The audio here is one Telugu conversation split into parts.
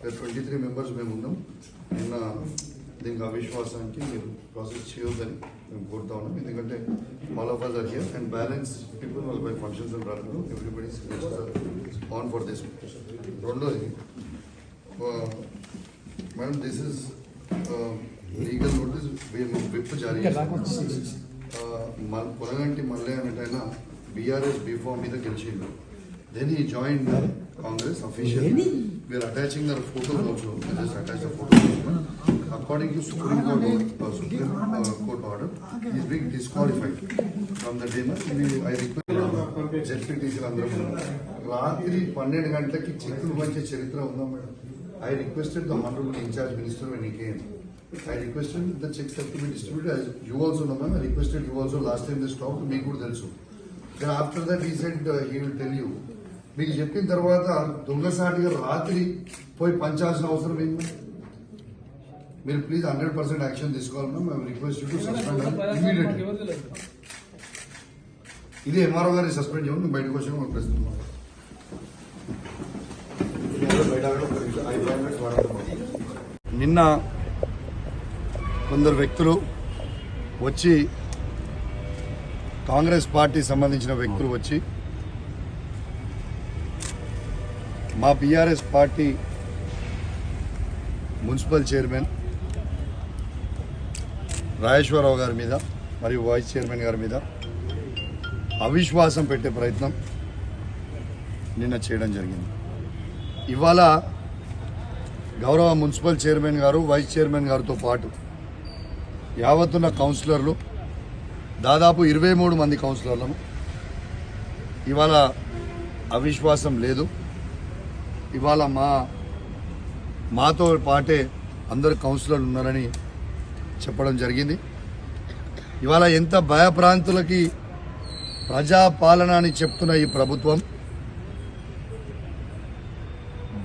ట్వంటీ త్రీ మెంబర్స్ మేము ఉన్నాం నిన్న దీనికి అవిశ్వాసానికి మీరు ప్రాసెస్ చేయొద్దని మేము కోరుతా ఉన్నాం ఎందుకంటే all of us are here and balance people వాళ్ళ బై ఫంక్షన్స్ అండ్ రావడంలో ఎవ్రీబడి ఆన్ ఫర్ దిస్ రెండోది madam this is legal notice మేము విప్ జారీ చేస్తాం మన పొలగంటి మల్లె అనేటైనా బీఆర్ఎస్ బీఫామ్ మీద గెలిచిండు then he join Congress official మీరు attaching their photos also just attach the according to supreme court supreme court order is being disqualified from the డేమర్ I request జెడ్పీటీసీలు అందరూ రాత్రి పన్నెండు గంటలకి చెక్కులు పంచే చరిత్ర ఉందా madam I requested the honourable incharge minister when he came I requested the checks have to be distributed as you also know, ma'am. I requested you also మీకు కూడా తెలుసు. After that that he said uh, he. మీకు చెప్పిన తర్వాత దొంగసాటిగా రాత్రి పోయి పంచాల్సిన అవసరం ఏంటి మీరు? ప్లీజ్ హండ్రెడ్ పర్సెంట్ యాక్షన్ తీసుకోవాలన్నా మేము రిక్వెస్ట్ టు సస్పెండ్ ఇమీడియట్ ఇది ఎంఆర్ఓ గారిని సస్పెండ్ చేయమని బయటకు వచ్చాము మాకు ప్రస్తుతం నిన్న కొందరు వ్యక్తులు వచ్చి కాంగ్రెస్ పార్టీ సంబంధించిన వ్యక్తులు వచ్చి మా BRS party municipal chairman Rajeshwara Rao గారి మీద మరియు వైస్ చైర్మన్ గారి మీద అవిశ్వాసం పెట్టే ప్రయత్నం నిన్న చేయడం జరిగింది. ఇవాళ గౌరవ మున్సిపల్ చైర్మన్ గారు వైస్ చైర్మన్ గారితో పాటు యావత్తున్న కౌన్సిలర్లు దాదాపు ఇరవై మూడు మంది కౌన్సిలర్లను ఇవాళ అవిశ్వాసం లేదు. ఇవాళ మా మాతో పాటే అందరు కౌన్సిలర్లు ఉన్నారని చెప్పడం జరిగింది. ఇవాళ ఎంత భయప్రాంతులకి ప్రజాపాలన అని చెప్తున్న ఈ ప్రభుత్వం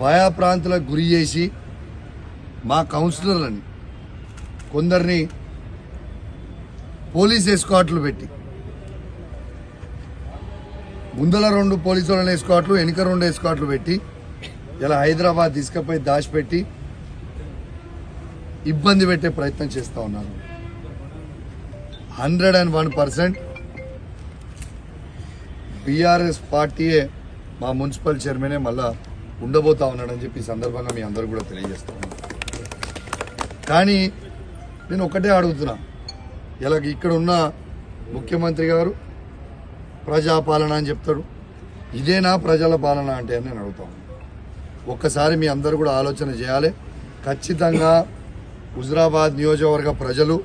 భయప్రాంతులకు గురి చేసి మా కౌన్సిలర్లని కొందరిని పోలీస్ ఎస్కాట్లు పెట్టి ముందల రెండు పోలీసు వాళ్ళని ఎస్కాట్లు వెనుక రెండు ఎస్కాట్లు పెట్టి ఇలా హైదరాబాద్ తీసుకుపోయి దాచిపెట్టి ఇబ్బంది పెట్టే ప్రయత్నం చేస్తూ ఉన్నారు. Hundred and one percent BRS పార్టీయే మా మున్సిపల్ చైర్మనే మళ్ళా ఉండబోతా ఉన్నాడని చెప్పి ఈ సందర్భంగా మీ అందరూ కూడా తెలియజేస్తా కానీ నేను ఒకటే అడుగుతున్నా. ఇలా ఇక్కడ ఉన్న ముఖ్యమంత్రి గారు ప్రజాపాలన అని చెప్తాడు ఇదేనా ప్రజల పాలన అంటే అని నేను అడుగుతాను ఒక్కసారి మీ అందరూ కూడా ఆలోచన చేయాలి. ఖచ్చితంగా హుజరాబాద్ నియోజకవర్గ ప్రజలు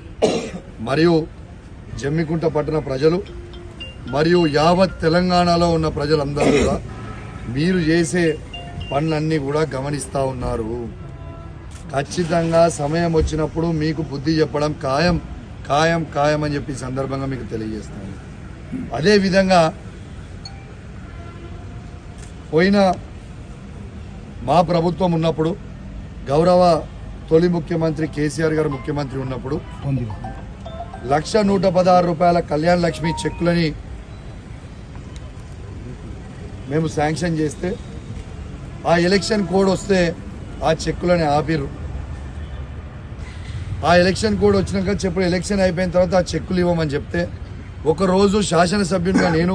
మరియు జమ్మికుంట పట్టణ ప్రజలు మరియు యావత్ తెలంగాణలో ఉన్న ప్రజలందరూ కూడా మీరు చేసే పనులన్నీ కూడా గమనిస్తూ ఉన్నారు. ఖచ్చితంగా సమయం వచ్చినప్పుడు మీకు బుద్ధి చెప్పడం ఖాయం ఖాయం ఖాయం అని చెప్పి సందర్భంగా మీకు తెలియజేస్తాను. అదేవిధంగా పోయిన మా ప్రభుత్వం ఉన్నప్పుడు గౌరవ తొలి ముఖ్యమంత్రి కేసీఆర్ గారు ముఖ్యమంత్రి ఉన్నప్పుడు లక్ష నూట పదహారు రూపాయల కళ్యాణ లక్ష్మి చెక్కులని మేము శాంక్షన్ చేస్తే ఆ ఎలక్షన్ కోడ్ వస్తే ఆ చెక్కులని ఆపిరు ఆ ఎలక్షన్ కోడ్ వచ్చినాక చెప్పుడు ఎలక్షన్ అయిపోయిన తర్వాత ఆ చెక్కులు ఇవ్వమని చెప్తే ఒకరోజు శాసనసభ్యునిగా నేను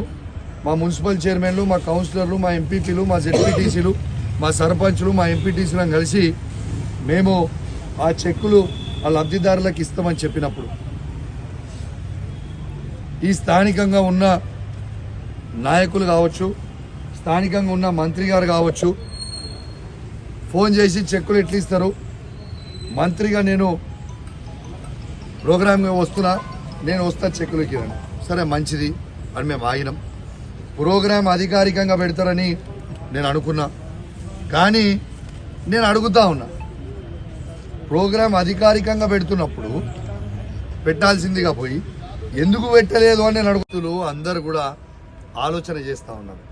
మా మున్సిపల్ చైర్మన్లు మా కౌన్సిలర్లు మా ఎంపీపీలు మా జెడ్పీటీసీలు మా సర్పంచులు మా ఎంపీటీసీలను కలిసి మేము ఆ చెక్కులు ఆ లబ్ధిదారులకు ఇస్తామని చెప్పినప్పుడు ఈ స్థానికంగా ఉన్న నాయకులు కావచ్చు స్థానికంగా ఉన్న మంత్రి గారు కావచ్చు ఫోన్ చేసి చెక్కులు ఎట్లా ఇస్తారు? మంత్రిగా నేను ప్రోగ్రామ్ వస్తున్నా నేను వస్తా చెక్కులకి రండి సరే మంచిది అని మేము ఆగినాం. ప్రోగ్రామ్ అధికారికంగా పెడతారని నేను అనుకున్నా. కానీ నేను అడుగుతా ఉన్నా. ప్రోగ్రాం అధికారికంగా పెడుతున్నప్పుడు పెట్టాల్సిందిగా పోయి ఎందుకు పెట్టలేదు అని నేను అడుగుతులు అందరు కూడా ఆలోచన చేస్తూ ఉన్నారు.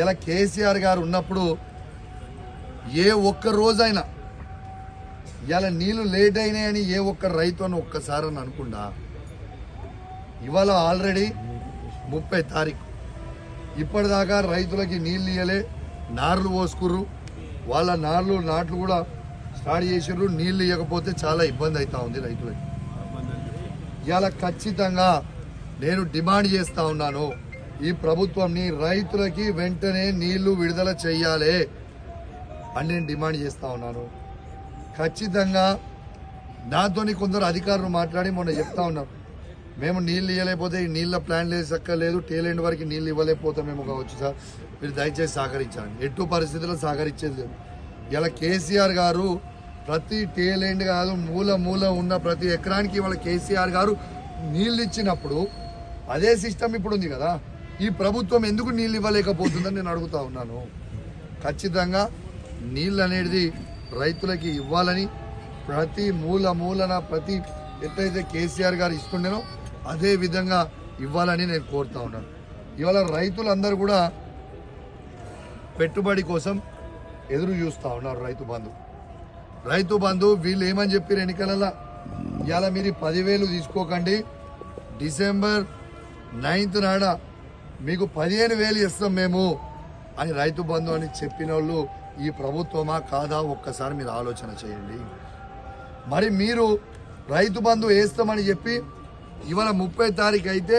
ఇలా కేసీఆర్ గారు ఉన్నప్పుడు ఏ ఒక్క రోజైనా ఇలా నీళ్ళు లేట్ అయినాయని ఏ ఒక్క రైతు అని ఒక్కసారి అని అనుకుండా ఇవాళ ఆల్రెడీ ముప్పై తారీఖు. ఇప్పటిదాకా రైతులకి నీళ్ళు ఇయ్యలే నార్లు పోసుకుర్రు. వాళ్ళ నార్లు నాట్లు కూడా స్టార్ట్ చేసారు నీళ్ళు ఇవ్వకపోతే చాలా ఇబ్బంది అవుతా ఉంది రైతులకి. ఇవాళ ఖచ్చితంగా నేను డిమాండ్ చేస్తా ఉన్నాను. ఈ ప్రభుత్వంని రైతులకి వెంటనే నీళ్ళు విడుదల చేయాలి అని నేను డిమాండ్ చేస్తా ఉన్నాను. ఖచ్చితంగా నాతోని కొందరు అధికారులు మాట్లాడి మొన్న చెప్తా ఉన్నారు. మేము నీళ్ళు ఇవ్వలేకపోతే నీళ్ళ ప్లాన్ లేదు టేలెండ్ వరకు నీళ్ళు ఇవ్వలేకపోతే మేము కావచ్చు సార్. మీరు దయచేసి సహకరించాలి ఎటు పరిస్థితుల్లో సహకరించేది లేదు. ఇలా కేసీఆర్ గారు ప్రతి టేలెండ్ కాదు మూల మూల ఉన్న ప్రతి ఎకరానికి వాళ్ళ కేసీఆర్ గారు నీళ్ళు ఇచ్చినప్పుడు అదే సిస్టమ్ ఇప్పుడు ఉంది కదా. ఈ ప్రభుత్వం ఎందుకు నీళ్ళు ఇవ్వలేకపోతుందని నేను అడుగుతా ఉన్నాను. ఖచ్చితంగా నీళ్ళు అనేది రైతులకి ఇవ్వాలని ప్రతి మూల మూలన ప్రతి ఎట్లయితే కేసీఆర్ గారు ఇస్తుండేనో అదే విధంగా ఇవ్వాలని నేను కోరుతా ఉన్నాను. ఇవాళ రైతులందరూ కూడా పెట్టుబడి కోసం ఎదురు చూస్తూ ఉన్నారు రైతు బంధు. రైతు బంధు వీళ్ళు ఏమని చెప్పారు ఎన్నికలలో ఇవాళ మీరు పదివేలు తీసుకోకండి. డిసెంబర్ నైన్త్ నాడ మీకు పదిహేను వేలు ఇస్తాం మేము అని రైతు బంధు అని చెప్పిన వాళ్ళు ఈ ప్రభుత్వమా కాదా? ఒక్కసారి మీరు ఆలోచన చేయండి. మరి మీరు రైతు బంధు వేస్తామని చెప్పి ఇవాళ ముప్పై తారీఖు అయితే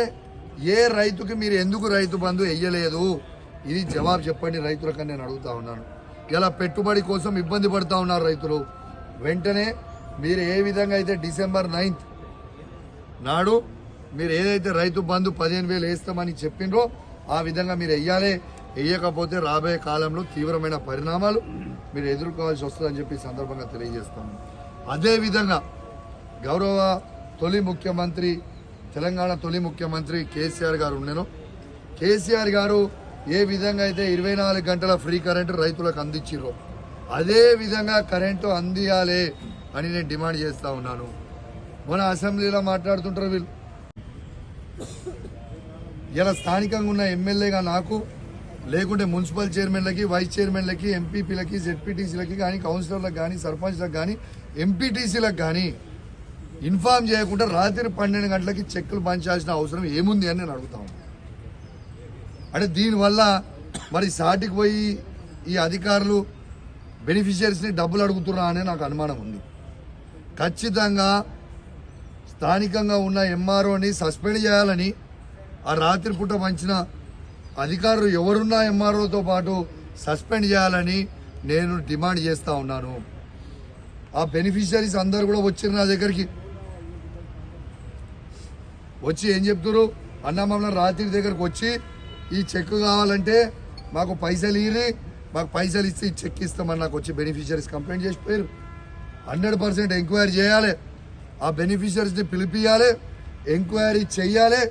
ఏ రైతుకి మీరు ఎందుకు రైతు బంధు వేయలేదు ఇది జవాబు చెప్పండి రైతులకని నేను అడుగుతా ఉన్నాను. ఇలా పెట్టుబడి కోసం ఇబ్బంది పడుతూ ఉన్నారు రైతులు. వెంటనే మీరు ఏ విధంగా అయితే డిసెంబర్ నైన్త్ నాడు మీరు ఏదైతే రైతు బంధు పదిహేను వేలు వేస్తామని చెప్పిండ్రో ఆ విధంగా మీరు వెయ్యాలి వేయకపోతే రాబోయే కాలంలో తీవ్రమైన పరిణామాలు మీరు ఎదుర్కోవాల్సి వస్తుందని చెప్పి సందర్భంగా తెలియజేస్తాను. అదేవిధంగా గౌరవ తొలి ముఖ్యమంత్రి తెలంగాణ తొలి ముఖ్యమంత్రి కేసీఆర్ గారు ఉండెను. కేసీఆర్ గారు ఏ విధంగా అయితే ఇరవై నాలుగు గంటల ఫ్రీ కరెంటు రైతులకు అందించిర్రో అదే విధంగా కరెంటు అందియాలి అని నేను డిమాండ్ చేస్తా ఉన్నాను. మన అసెంబ్లీలో మాట్లాడుతుంటారు వీళ్ళు. ఇలా స్థానికంగా ఉన్న ఎమ్మెల్యేగా నాకు లేకుంటే మున్సిపల్ చైర్మన్లకి వైస్ చైర్మన్లకి ఎంపీపీలకి జెడ్పీటీసీలకి కానీ కౌన్సిలర్లకు కానీ సర్పంచ్లకు కానీ ఎంపీటీసీలకు కానీ ఇన్ఫార్మ్ చేయకుండా రాత్రి పన్నెండు గంటలకి చెక్కులు పంచాల్సిన అవసరం ఏముంది అని నేను అడుగుతా అంటే దీనివల్ల మరి సాటికి పోయి ఈ అధికారులు బెనిఫిషియరీస్ని డబ్బులు అడుగుతున్నా అనే నాకు అనుమానం ఉంది. ఖచ్చితంగా స్థానికంగా ఉన్న ఎంఆర్ఓని సస్పెండ్ చేయాలని ఆ రాత్రి పూట పంచిన అధికారులు ఎవరున్నా ఎంఆర్ఓతో పాటు సస్పెండ్ చేయాలని నేను డిమాండ్ చేస్తా ఉన్నాను. ఆ బెనిఫిషియరీస్ అందరు కూడా వచ్చిన నా దగ్గరికి. వచ్చి ఏం చెప్తున్నారు అన్న మమ్మల్ని రాత్రి దగ్గరకు వచ్చి ఈ చెక్ కావాలంటే మాకు పైసలు ఇరి మాకు పైసలు ఇస్తే ఈ చెక్ ఇస్తామని నాకు వచ్చి బెనిఫిషియరీస్ కంప్లైంట్ చేసిపోయారు హండ్రెడ్ పర్సెంట్ ఎంక్వైరీ చేయాలి. ఆ బెనిఫిషియరీస్ని పిలిపియాలి ఎంక్వైరీ చెయ్యాలి.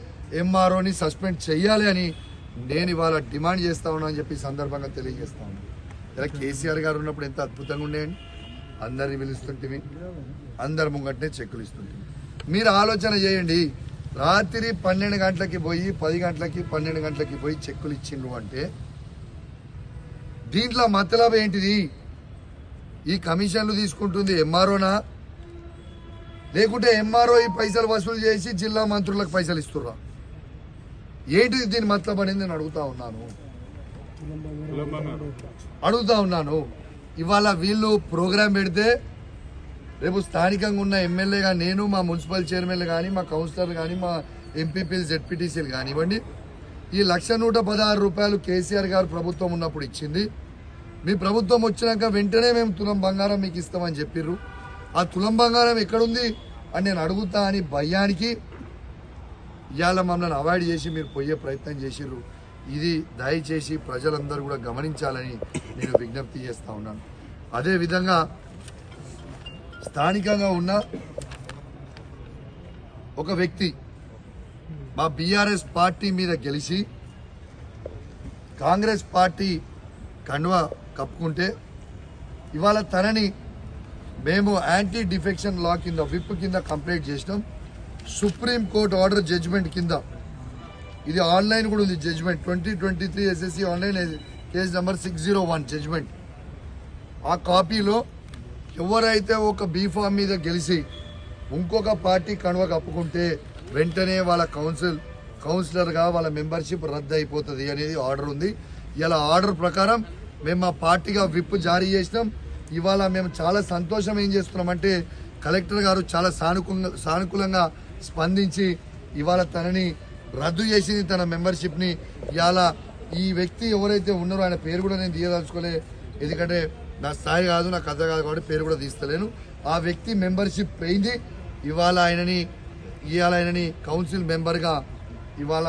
ఎంఆర్ఓని సస్పెండ్ చెయ్యాలి అని నేను ఇవాళ డిమాండ్ చేస్తా ఉన్నా అని చెప్పి సందర్భంగా తెలియజేస్తా ఉన్నాను ఇలా కేసీఆర్ గారు ఉన్నప్పుడు ఎంత అద్భుతంగా ఉండేయండి. అందరిని పిలుస్తుంటివి అందరి ముంగట్నే చెక్కులు ఇస్తుంటే మీరు ఆలోచన చేయండి. రాత్రి పన్నెండు గంటలకి పోయి పది గంటలకి పన్నెండు గంటలకి పోయి చెక్కులు ఇచ్చిండ్రు అంటే దీంట్లో మతలబ్ ఏంటిది? ఈ కమిషన్లు తీసుకుంటుంది ఎంఆర్ఓనా? లేకుంటే ఎంఆర్ఓ ఈ పైసలు వసూలు చేసి జిల్లా మంత్రులకు పైసలు ఇస్తుర్రా? ఏంటిది దీని మతలబ్ అనేది నేను అడుగుతా ఉన్నాను. అడుగుతా ఉన్నాను. ఇవాళ వీళ్ళు ప్రోగ్రాం పెడితే రేపు స్థానికంగా ఉన్న ఎమ్మెల్యేగా నేను మా మున్సిపల్ చైర్మన్లు కానీ మా కౌన్సిలర్లు కానీ మా ఎంపీపీలు జెడ్పీటీసీలు కానివ్వండి ఈ లక్ష నూట పదహారు రూపాయలు కేసీఆర్ గారు ప్రభుత్వం ఉన్నప్పుడు ఇచ్చింది. మీ ప్రభుత్వం వచ్చినాక వెంటనే మేము తులం బంగారం మీకు ఇస్తామని చెప్పిర్రు. ఆ తులం బంగారం ఎక్కడుంది అని నేను అడుగుతా అని భయానికి ఇవాళ మమ్మల్ని అవాయిడ్ చేసి మీరు పోయే ప్రయత్నం చేసిర్రు. ఇది దయచేసి ప్రజలందరూ కూడా గమనించాలని నేను విజ్ఞప్తి చేస్తా ఉన్నాను. అదేవిధంగా స్థానికంగా ఉన్న ఒక వ్యక్తి మా బీఆర్ఎస్ పార్టీ మీద గెలిచి కాంగ్రెస్ పార్టీ కండువ కప్పుకుంటే ఇవాళ తనని మేము యాంటీ డిఫెక్షన్ లా కింద విప్ కింద కంప్లైంట్ చేసినాం. సుప్రీం కోర్ట్ ఆర్డర్ జడ్జిమెంట్ కింద. ఇది ఆన్లైన్ కూడా ఉంది judgement. Twenty twenty three SSC online case number six zero one judgement. ఆ కాపీలో ఎవరైతే ఒక బీఫామ్ మీద గెలిచి ఇంకొక పార్టీ కనువ కప్పుకుంటే వెంటనే వాళ్ళ కౌన్సిల్ కౌన్సిలర్గా వాళ్ళ మెంబర్షిప్ రద్దు అయిపోతుంది అనేది ఆర్డర్ ఉంది. ఇలా ఆర్డర్ ప్రకారం మేము మా పార్టీగా విప్ జారీ చేసినాం. ఇవాళ మేము చాలా సంతోషం ఏం చేస్తున్నామంటే కలెక్టర్ గారు చాలా సానుకూలంగా సానుకూలంగా స్పందించి ఇవాళ తనని రద్దు చేసింది తన మెంబర్షిప్ని. ఇవాళ ఈ వ్యక్తి ఎవరైతే ఉన్నారో ఆయన పేరు కూడా నేను తీయదలుచుకోలే. ఎందుకంటే నా స్థాయి కాదు నా కథ కాదు కాబట్టి పేరు కూడా తీస్తలేను. ఆ వ్యక్తి మెంబర్షిప్ పోయింది ఇవాళ ఆయనని ఇవాళ ఆయనని కౌన్సిల్ మెంబర్గా ఇవాళ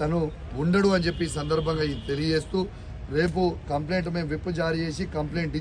తను ఉండడు అని చెప్పి సందర్భంగా తెలియజేస్తూ రేపు కంప్లైంట్ మేము విప్ జారీ చేసి కంప్లైంట్